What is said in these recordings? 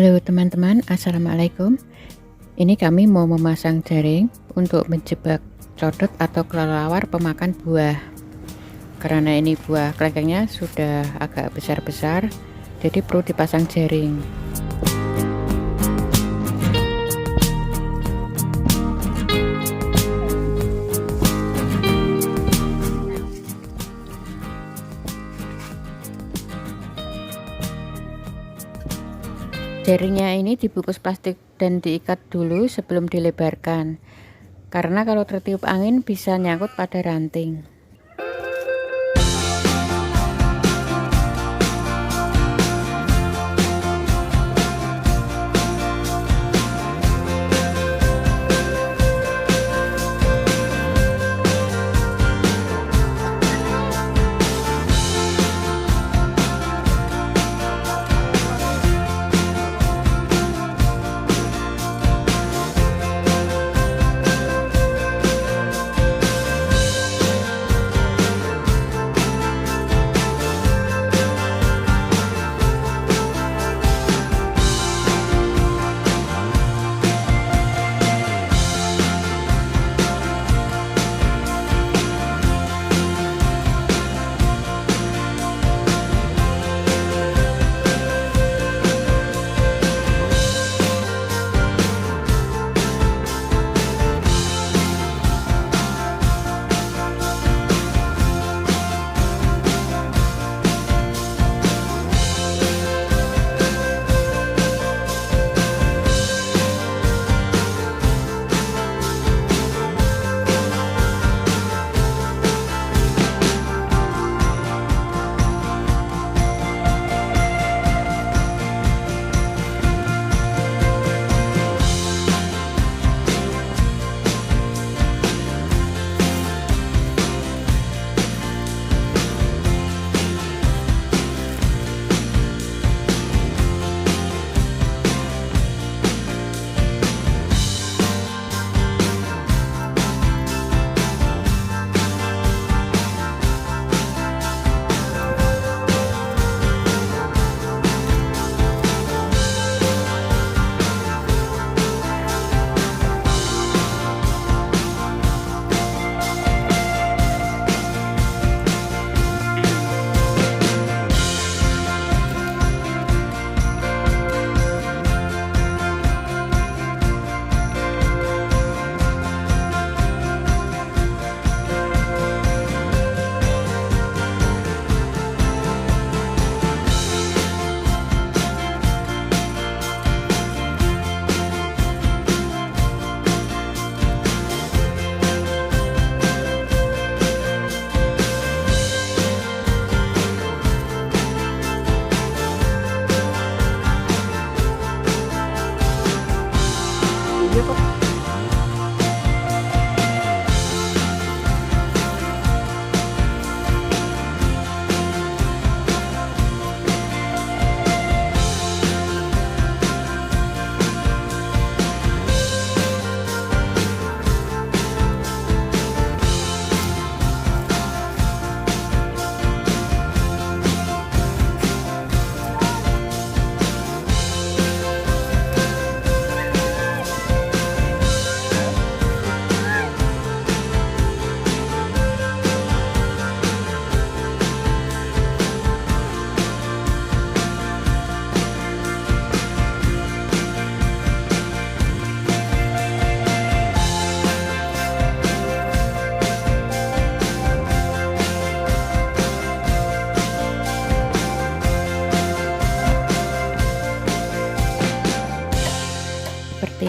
Halo teman-teman, Assalamualaikum. Ini kami mau memasang jaring untuk menjebak codot atau kelelawar pemakan buah. Karena ini buah kelengkengnya sudah agak besar-besar Jadi perlu dipasang jaring Jaringnya ini dibungkus plastik dan diikat dulu sebelum dilebarkan. Karena kalau tertiup angin bisa nyangkut pada ranting.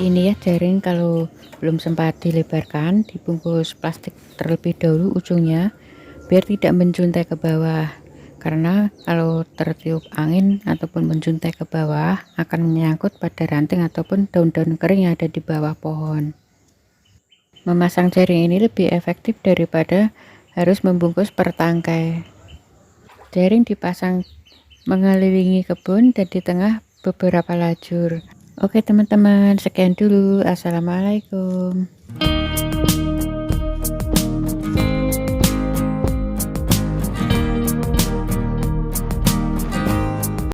Ini ya jaring kalau belum sempat dilebarkan dibungkus plastik terlebih dahulu ujungnya biar tidak menjuntai ke bawah. Karena kalau tertiup angin ataupun menjuntai ke bawah akan menyangkut pada ranting ataupun daun-daun kering yang ada di bawah pohon. Memasang jaring ini lebih efektif daripada harus membungkus per tangkai jaring dipasang mengelilingi kebun dan di tengah beberapa lajur Oke teman-teman, sekian dulu. Assalamualaikum.